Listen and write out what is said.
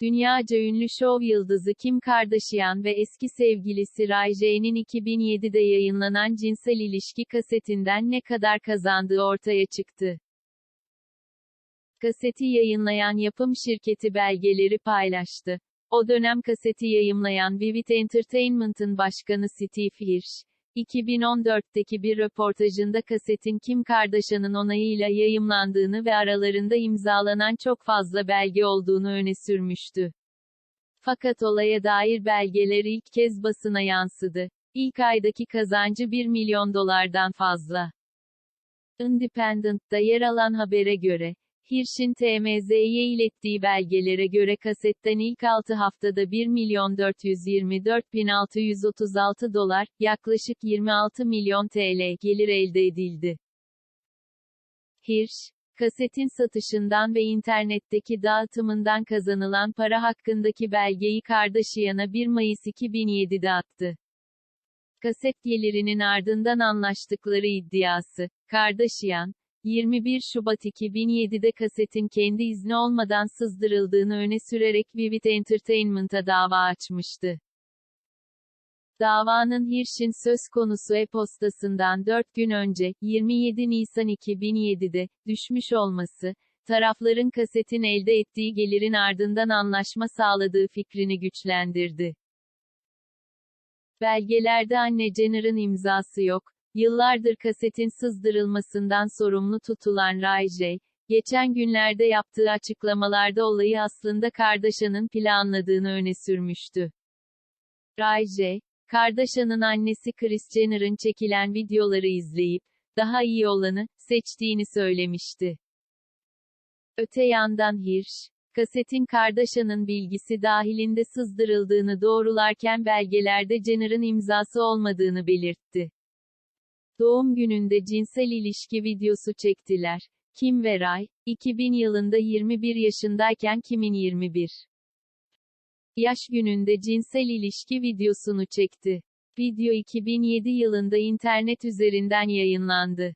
Dünyaca ünlü şov yıldızı Kim Kardashian ve eski sevgilisi Ray J'nin 2007'de yayınlanan cinsel ilişki kasetinden ne kadar kazandığı ortaya çıktı. Kaseti yayınlayan yapım şirketi belgeleri paylaştı. O dönem kaseti yayımlayan Vivid Entertainment'ın başkanı Steve Hirsch, 2014'teki bir röportajında kasetin Kim Kardashian'ın onayıyla yayımlandığını ve aralarında imzalanan çok fazla belge olduğunu öne sürmüştü. Fakat olaya dair belgeler ilk kez basına yansıdı. İlk aydaki kazancı 1 milyon dolardan fazla. Independent'ta yer alan habere göre, Hirsch'in TMZ'ye ilettiği belgelere göre kasetten ilk 6 haftada 1 milyon 424 bin 636 dolar, yaklaşık 26 milyon TL gelir elde edildi. Hirsch, kasetin satışından ve internetteki dağıtımından kazanılan para hakkındaki belgeyi Kardashian'a 1 Mayıs 2007'de attı. Kaset gelirinin ardından anlaştıkları iddiası, Kardashian, 21 Şubat 2007'de kasetin kendi izni olmadan sızdırıldığını öne sürerek Vivid Entertainment'a dava açmıştı. Davanın Hirsch'in söz konusu e-postasından 4 gün önce, 27 Nisan 2007'de, düşmüş olması, tarafların kasetin elde ettiği gelirin ardından anlaşma sağladığı fikrini güçlendirdi. Belgelerde anne Jenner'ın imzası yok, Yıllardır kasetin sızdırılmasından sorumlu tutulan J, geçen günlerde yaptığı açıklamalarda olayı aslında Kardashian'ın planladığını öne sürmüştü. Ray J, Kardashian'ın annesi Kris Jenner'ın çekilen videoları izleyip, daha iyi olanı, seçtiğini söylemişti. Öte yandan Hirsch, kasetin Kardashian'ın bilgisi dahilinde sızdırıldığını doğrularken belgelerde Jenner'ın imzası olmadığını belirtti. Doğum gününde cinsel ilişki videosu çektiler. Kim ve Ray, 2000 yılında 21 yaşındayken Kim'in 21 yaş gününde cinsel ilişki videosunu çekti. Video 2007 yılında internet üzerinden yayınlandı.